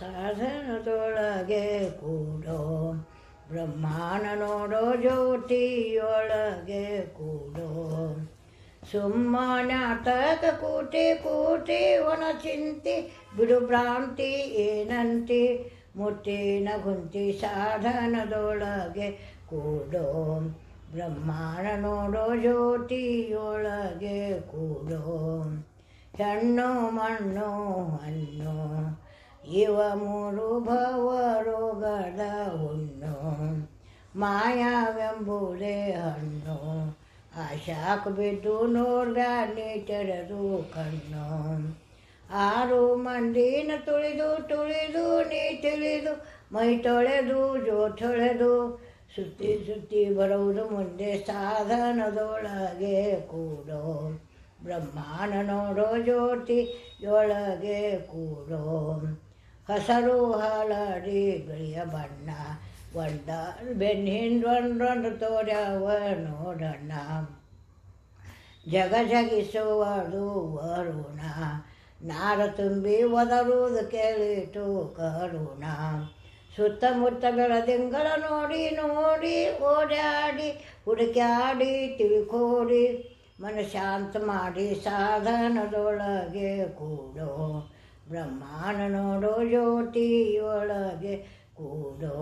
ಸಾಧನದೊಳಗೆ ಕೂಡೋ ಬ್ರಹ್ಮಾಂಡ ನೋಡೋ ಜ್ಯೋತಿಯೊಳಗೆ ಕೂಡೋ. ಸುಮ್ಮನಾಟಕ ಕೂಟಿ ಕೂಟಿ ಒಣ ಚಿಂತಿ, ಬಿಡು ಭ್ರಾಂತಿ ಏನಂತಿ? ಮುಟ್ಟಿನ ಗುಂತಿ ಸಾಧನದೊಳಗೆ ಕೂಡೋ ಬ್ರಹ್ಮಾಂಡ ನೋಡೋ ಜ್ಯೋತಿಯೊಳಗೆ ಕೂಡೋ. ಹೆಣ್ಣು ಮಣ್ಣು ಹಣ್ಣು ಇವ ಮೂರು ಭವರೋಗದ ಹುಣ್ಣು, ಮಾಯಾವೆಂಬುದೇ ಹಣ್ಣು. ಆಶಾಕ್ ಬಿದ್ದು ನೋಡ್ದ ನೀಚರದು ಕಣ್ಣು. ಆರು ಮಂದಿನ ತುಳಿದು ತುಳಿದು ನೀ ತಿಳಿದು ಮೈ ತೊಳೆದು ಜೋ ತೊಳೆದು ಸುತ್ತಿ ಸುತ್ತಿ ಬರುವುದು ಮುಂದೆ ಸಾಧನದೊಳಗೆ ಕೂಡೋ. ಬ್ರಹ್ಮಾಂಡ ನೋಡೋ ಜ್ಯೋತಿಯೊಳಗೆ ಕೂಡೋ. ಹಸರು ಹಳದಿ ಬಿಳಿಯ ಬಣ್ಣ, ಒಂದ ಬೆನ್ನಿಂದೊಂದೊಂದು ತೋರ್ಯವ ನೋಡಣ್ಣ ಜಗ ಜಗಿಸುವುದು ವರುಣ, ನಾರ ತುಂಬಿ ಒದರುವುದು ಕೇಳಿತು ಕರುಣ. ಸುತ್ತಮುತ್ತ ಬೆಳದಿಂಗಳ ನೋಡಿ ನೋಡಿ ಓಡಾಡಿ ಹುಡುಕಾಡಿ ತಿಳ್ಕೋಡಿ ಮನ ಶಾಂತ ಮಾಡಿ ಸಾಧನದೊಳಗೆ ಕೂಡೋ. ಬ್ರಹ್ಮಾಂಡ ನೋಡೋ ಜ್ಯೋತಿಯೊಳಗೆ ಕೂಡೋ.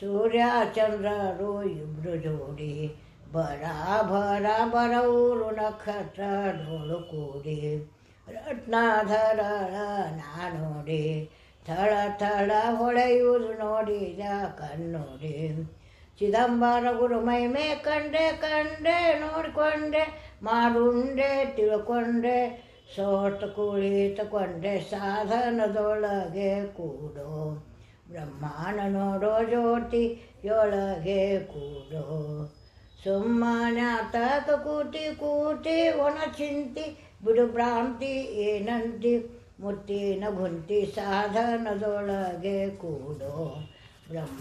ಸೂರ್ಯ ಚಂದ್ರರು ಇಬ್ರು ಜೋಡಿ ಬರ ಬರ ಬರವರು ನಕ್ಷತ್ರ ಡೋಳು ಕೂಡಿ. ರತ್ನಾಧರ, ನಾನೋಡಿ, ಥಳ ಥಳ ಹೊಳೆಯುವುದು ನೋಡಿದ ಕಣ್ಣೋಡಿ. ಚಿದಂಬರ ಗುರು ಮೈಮೇ ಕಂಡೆ ಕಂಡೆ ನೋಡಿಕೊಂಡೆ ಮಾಡುಂಡೆ ತಿಳ್ಕೊಂಡೆ ಸೋತ ಕುಳಿತುಕೊಂಡೆ ಸಾಧನದೊಳಗೆ ಕೂಡೋ. ಬ್ರಹ್ಮಾಂಡ ನೋಡೋ ಜ್ಯೋತಿಯೊಳಗೆ ಕೂಡೋ. ಸುಮ್ಮನಾತಕ ಕೂತಿ ಕೂತಿ ಒಣ ಚಿಂತಿ ಬಿಡು ಭ್ರಾಂತಿ ಏನಂತಿ, ಮುತ್ತಿನ ಗುಂತಿ ಸಾಧನದೊಳಗೆ ಕೂಡೋ. ಬ್ರಹ್ಮ